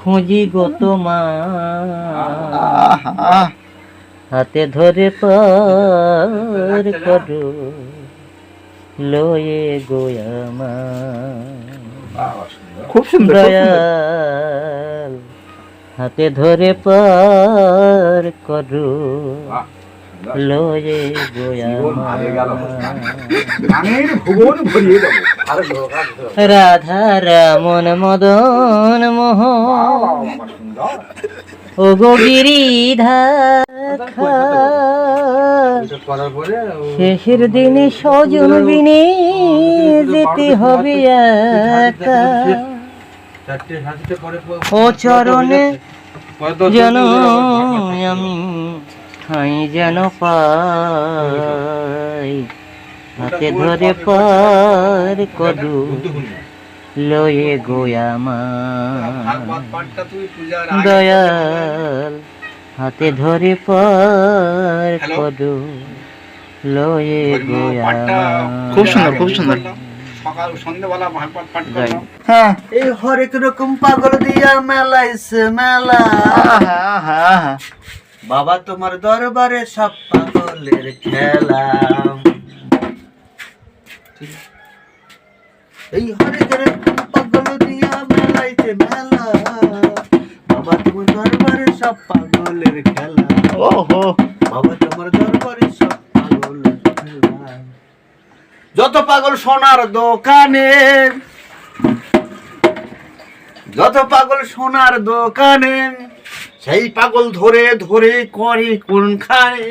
খুঁজি গো তোমার। আহা, হাতে ধরে পার করো লয়ে গোয়ামা খুব সুন্দর খুব সুন্দর। দয়াল হাতে ধরে পার করো লয়ে গোয়ামা গানের ভুবন ভরিয়ে দেবো। রাধা রামন, মদন, মোহ। ও গো শেষের দিনে সজন বিনে যেতে হবে ও চরণে যেন আমি ঠাই যেন পাই। হাতে ধরে পার করু লয়ে গোয়ামা দয়াল হাতে ধরে পার করু লয়ে গোয়ামা খুব সুন্দর খুব সুন্দর। সকাল সন্ধ্যেবেলা ভাগবত পাঠ করলাম। হ্যাঁ। এই হরেক রকম পাগল দিয়া মেলাইছে মেলা। আহা, আহা, আহা। বাবা তোমার দরবারে সব পাগলের খেলা। এই পাগল দিয়া মেলাইছে মেলা। বাবা তোমার দরবারে সব পাগলের খেলা। ওহো। বাবা তোমার দরবারে সব পাগলের খেলা। যত পাগল সোনার দোকানে যত পাগল সোনার দোকানে সেই পাগল ধরে ধরে করে কোন খায়